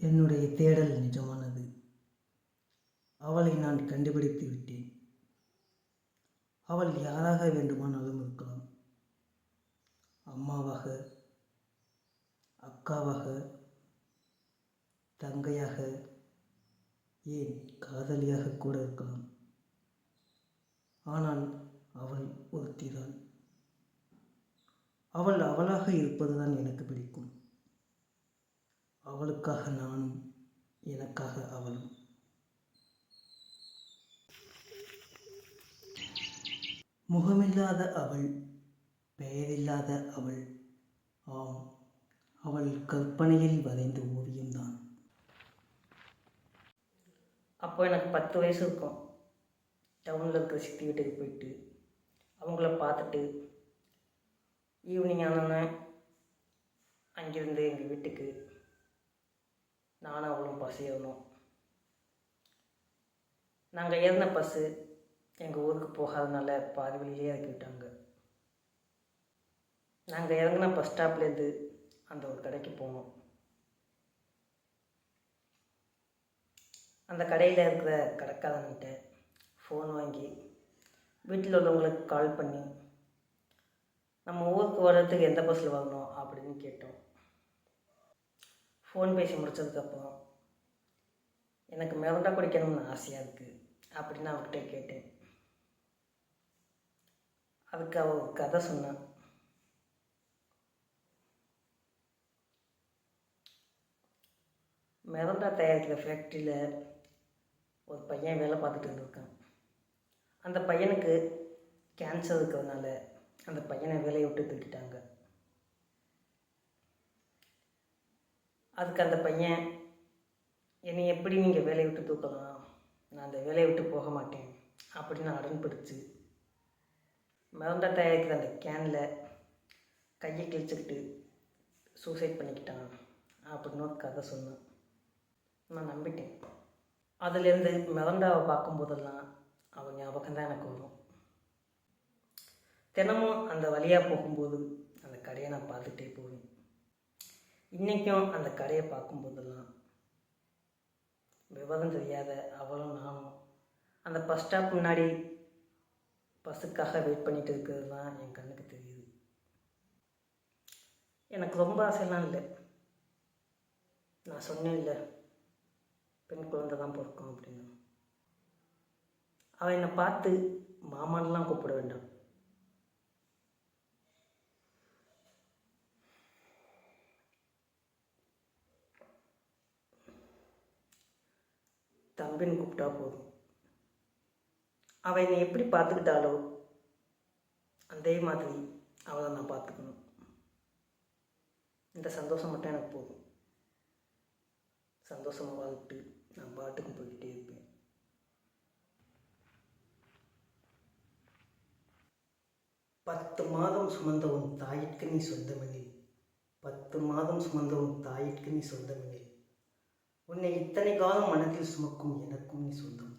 என்னுடைய தேடல் நிஜமானது. அவளை நான் கண்டுபிடித்து விட்டேன். அவள் யாராக வேண்டுமானாலும் இருக்கலாம். அம்மாவாக அக்காவாக தங்கையாக ஏன் காதலியாக கூட இருக்கலாம். ஆனால் அவள் ஒருத்திதான். அவள் அவளாக இருப்பதுதான் எனக்கு பிடிக்கும். அவளுக்காக நானும் எனக்காக அவளும். முகமில்லாத அவள் பெயரில்லாத அவள். ஆம் அவள் கற்பனையில் வரைந்த ஓவியம்தான் அப்போ எனக்கு பத்து வயசு இருக்கும். டவுனில் இருக்கிற சித்தி வீட்டுக்கு போயிட்டு அவங்கள பார்த்துட்டு ஈவினிங் ஆனோன்னே அங்கேருந்து எங்கள் வீட்டுக்கு நானும் அவளும் பஸ் ஏறணும். நாங்கள் ஏறின பஸ்ஸு எங்கள் ஊருக்கு போகாதனால பாதி வழியிலே இறக்கி விட்டாங்க. நாங்கள் இறங்கின பஸ் ஸ்டாப்லேருந்து அந்த ஒரு கடைக்கு போனோம். அந்த கடையில் இருக்கிற கடைக்காரன்கிட்ட ஃபோன் வாங்கி வீட்டில் உள்ளவங்களுக்கு கால் பண்ணி நம்ம ஊருக்கு வர்றதுக்கு எந்த பஸ்ஸில் வரணும் அப்படின்னு கேட்டோம். ஃபோன் பேசி முடித்ததுக்கப்புறம் எனக்கு மிரண்டா குடிக்கணும்னு ஆசையாக இருக்குது அப்படின்னு அவர்கிட்ட கேட்டேன். அதுக்கு அவ ஒரு கதை சொன்னான் மிரண்டா தயாரிக்கிற ஃபேக்ட்ரியில் ஒரு பையன் வேலை பார்த்துட்டு இருந்திருக்கான். அந்த பையனுக்கு கேன்சர் இருக்கிறதுனால அந்த பையனை வேலையை விட்டு தூக்கிட்டாங்க. அதுக்கு அந்த பையன் என்னை எப்படி நீங்கள் வேலையை விட்டு தூக்கலாம்? நான் அந்த வேலையை விட்டு போக மாட்டேன். அப்படின்னு அடன் பிடிச்சி மிரண்டா தயாரிக்கிற அந்த கேனில் கையை கிழிச்சுக்கிட்டு சூசைட் பண்ணிக்கிட்டான். அப்படின்னு ஒரு கதை சொன்னான். நான் நம்பிட்டேன். அதுலேருந்து மிரண்டாவை பார்க்கும்போதெல்லாம் அவள் ஞாபகம் தான் எனக்கு வரும். தினமும் அந்த வழியாக போகும்போது அந்த கடையை நான் பார்த்துட்டே போவேன். இன்றைக்கும் அந்த கடையை பார்க்கும்போதெல்லாம் விவரம் தெரியாத அவளும் நானும் அந்த பஸ் ஸ்டாப் முன்னாடி பஸ்ஸுக்காக வெயிட் பண்ணிட்டு இருக்கிறது தான் என் கண்ணுக்கு தெரியுது. எனக்கு ரொம்ப ஆசைலாம் இல்லை. நான் சொன்னேன்ல பெண் குழந்தை தான் பிறக்கும் அப்படின்னு. அவன் என்னை பார்த்து மாமான்லாம் கூப்பிட வேண்டாம். தம்பின்னு கூப்பிட்டா போதும். அவள் என்னை எப்படி பார்த்துக்கிட்டாலோ அதே மாதிரி அவளை நான் பார்த்துக்கணும். இந்த சந்தோஷம் மட்டும் எனக்கு போதும். சந்தோஷமாக வாழ்ந்துட்டு நான் பாட்டுக்கு போய்கிட்டே இருப்பேன். பத்து மாதம் சுமந்த உன் தாயிற்கு நீ சொந்தமெனில் பத்து மாதம் சுமந்த உன் தாயிற்கு நீ சொந்தமெனில் உன்னை இத்தனை காலம் மனதில் சுமக்கும் எனக்கும் நீ சொந்தம்.